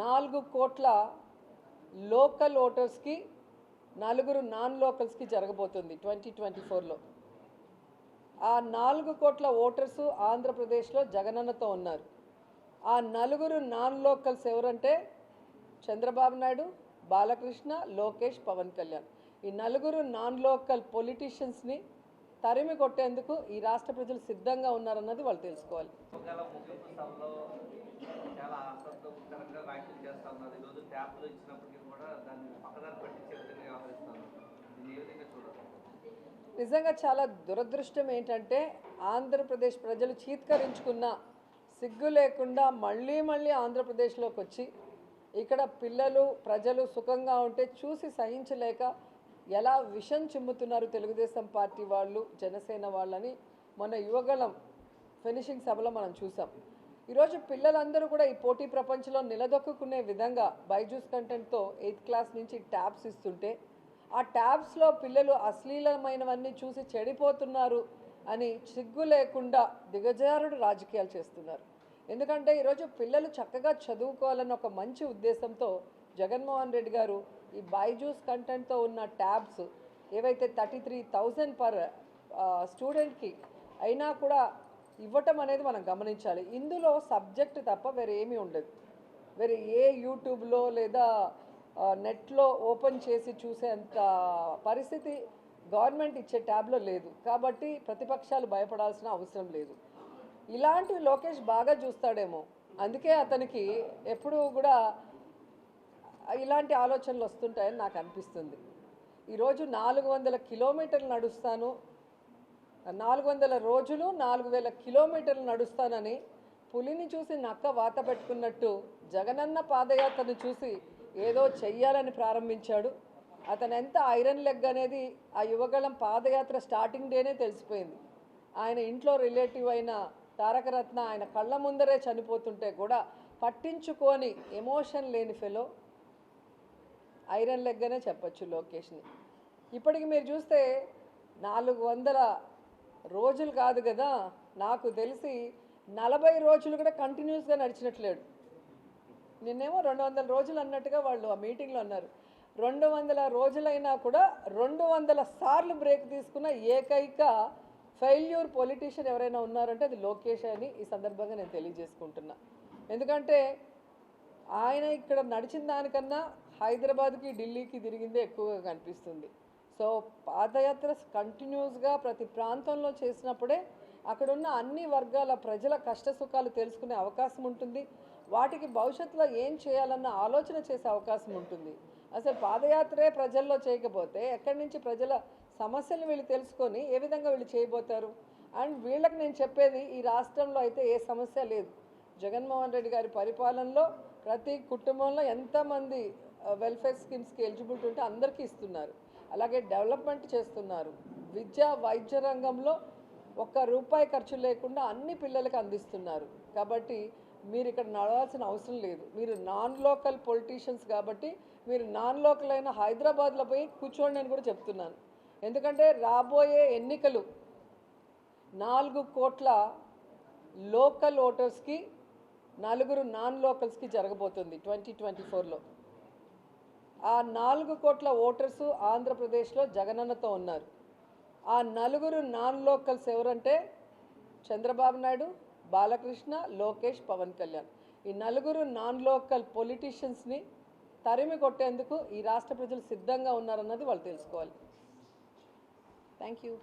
నాలుగు కోట్ల లోకల్ ఓటర్స్కి నలుగురు నాన్ లోకల్స్కి జరగబోతుంది ట్వంటీ ట్వంటీ ఫోర్లో. ఆ నాలుగు కోట్ల ఓటర్సు ఆంధ్రప్రదేశ్లో జగనన్నతో ఉన్నారు. ఆ నలుగురు నాన్ లోకల్స్ ఎవరంటే చంద్రబాబు నాయుడు బాలకృష్ణ లోకేష్ పవన్ కళ్యాణ్. ఈ నలుగురు నాన్ లోకల్ పొలిటీషియన్స్ని తరిమి కొట్టేందుకు ఈ రాష్ట్ర ప్రజలు సిద్ధంగా ఉన్నారన్నది వాళ్ళు తెలుసుకోవాలి. చాలా ఆసక్తికరంగా వ్యాఖ్యలు చేస్తా ఉన్నారు. ఈరోజు ట్యాప్లు ఇచ్చినప్పటికీ కూడా దాన్ని పక్కదారి పట్టించే విధంగా వ్యవహరిస్తారు దీన్ని ఏ విధంగా చూడాలి? నిజంగా చాలా దురదృష్టం ఏంటంటే ఆంధ్రప్రదేశ్ ప్రజలు చీత్కరించుకున్న సిగ్గు లేకుండా మళ్ళీ మళ్ళీ ఆంధ్రప్రదేశ్లోకి వచ్చి ఇక్కడ పిల్లలు ప్రజలు సుఖంగా ఉంటే చూసి సహించలేక ఎలా విషం చిమ్ముతున్నారు తెలుగుదేశం పార్టీ వాళ్ళు జనసేన వాళ్ళని మొన్న యువగళం ఫినిషింగ్ సభలో మనం చూసాం. ఈరోజు పిల్లలందరూ కూడా ఈ పోటీ ప్రపంచంలో నిలదొక్కునే విధంగా బైజూస్ కంటెంట్తో ఎయిత్ క్లాస్ నుంచి ట్యాబ్స్ ఇస్తుంటే ఆ ట్యాబ్స్లో పిల్లలు అశ్లీలమైనవన్నీ చూసి చెడిపోతున్నారు అని సిగ్గు లేకుండా దిగజారుడు రాజకీయాలు చేస్తున్నారు. ఎందుకంటే ఈరోజు పిల్లలు చక్కగా చదువుకోవాలన్న ఒక మంచి ఉద్దేశంతో జగన్మోహన్ రెడ్డి గారు ఈ బైజూస్ కంటెంట్తో ఉన్న ట్యాబ్స్ ఏవైతే థర్టీ త్రీ థౌజండ్ పర్ స్టూడెంట్కి అయినా కూడా ఇవ్వటం అనేది మనం గమనించాలి. ఇందులో సబ్జెక్ట్ తప్ప వేరే ఏమీ ఉండదు. వేరే ఏ యూట్యూబ్లో లేదా నెట్లో ఓపెన్ చేసి చూసేంత పరిస్థితి గవర్నమెంట్ ఇచ్చే ట్యాబ్లో లేదు. కాబట్టి ప్రతిపక్షాలు భయపడాల్సిన అవసరం లేదు. ఇలాంటివి లోకేష్ బాగా చూస్తాడేమో. అందుకే అతనికి ఎప్పుడూ కూడా ఇలాంటి ఆలోచనలు వస్తుంటాయని నాకు అనిపిస్తుంది. ఈరోజు నాలుగు వందల కిలోమీటర్లు నడుస్తాను. నాలుగు వందల రోజులు నాలుగు వేల కిలోమీటర్లు నడుస్తానని పులిని చూసి నక్క వాత పెట్టుకున్నట్టు జగనన్న పాదయాత్రను చూసి ఏదో చెయ్యాలని ప్రారంభించాడు. అతను ఎంత ఐరన్ లెగ్ అనేది ఆ యువగళం పాదయాత్ర స్టార్టింగ్ డేనే తెలిసిపోయింది. ఆయన ఇంట్లో రిలేటివ్ అయిన తారకరత్న ఆయన కళ్ళ ముందరే చనిపోతుంటే కూడా పట్టించుకొని ఎమోషన్ లేని ఫెలో. ఐరన్ లెగ్గనే చెప్పచ్చు చెప్పొచ్చు లోకేష్ని. ఇప్పటికి మీరు చూస్తే నాలుగు వందల రోజులు కాదు కదా నాకు తెలిసి నలభై రోజులు కూడా కంటిన్యూస్గా నడిచినట్లేడు. నిన్నేమో రెండు వందల రోజులు అన్నట్టుగా వాళ్ళు ఆ మీటింగ్లో అన్నారు. రెండు వందల రోజులైనా కూడా రెండు వందల సార్లు బ్రేక్ తీసుకున్న ఏకైక ఫెయిల్యూర్ పొలిటీషియన్ ఎవరైనా ఉన్నారంటే అది లోకేష్ అని ఈ సందర్భంగా నేను తెలియజేసుకుంటున్నా. ఎందుకంటే ఆయన ఇక్కడ నడిచిన దానికన్నా హైదరాబాద్కి ఢిల్లీకి తిరిగిందే ఎక్కువగా కనిపిస్తుంది. సో పాదయాత్ర కంటిన్యూస్గా ప్రతి ప్రాంతంలో చేసినప్పుడే అక్కడున్న అన్ని వర్గాల ప్రజల కష్ట సుఖాలు తెలుసుకునే అవకాశం ఉంటుంది. వాటికి భవిష్యత్తులో ఏం చేయాలన్న ఆలోచన చేసే అవకాశం ఉంటుంది. అసలు పాదయాత్రే ప్రజల్లో చేయకపోతే ఎక్కడి నుంచి ప్రజల సమస్యలు వీళ్ళు తెలుసుకొని ఏ విధంగా వీళ్ళు చేయబోతారు? అండ్ వీళ్ళకి నేను చెప్పేది ఈ రాష్ట్రంలో అయితే ఏ సమస్య లేదు. జగన్మోహన్ రెడ్డి గారి పరిపాలనలో ప్రతి కుటుంబంలో ఎంతమంది వెల్ఫేర్ స్కీమ్స్కి ఎలిజిబిలిటీ ఉంటే అందరికీ ఇస్తున్నారు. అలాగే డెవలప్మెంట్ చేస్తున్నారు. విద్య వైద్య రంగంలో ఒక్క రూపాయి ఖర్చు లేకుండా అన్ని పిల్లలకు అందిస్తున్నారు. కాబట్టి మీరు ఇక్కడ నడవాల్సిన అవసరం లేదు. మీరు నాన్ లోకల్ పొలిటీషియన్స్ కాబట్టి మీరు నాన్ లోకల్ అయిన హైదరాబాద్లో పోయి కూర్చోండి అని కూడా చెప్తున్నాను. ఎందుకంటే రాబోయే ఎన్నికలు నాలుగు కోట్ల లోకల్ ఓటర్స్కి నలుగురు నాన్ లోకల్స్కి జరగబోతుంది ట్వంటీ ట్వంటీ ఫోర్లో. ఆ నాలుగు కోట్ల ఓటర్సు ఆంధ్రప్రదేశ్లో జగనన్నతో ఉన్నారు. ఆ నలుగురు నాన్ లోకల్స్ ఎవరంటే చంద్రబాబు నాయుడు బాలకృష్ణ లోకేష్ పవన్ కళ్యాణ్. ఈ నలుగురు నాన్ లోకల్ పొలిటీషియన్స్ని తరిమి కొట్టేందుకు ఈ రాష్ట్ర ప్రజలు సిద్ధంగా ఉన్నారన్నది వాళ్ళు తెలుసుకోవాలి. Thank you.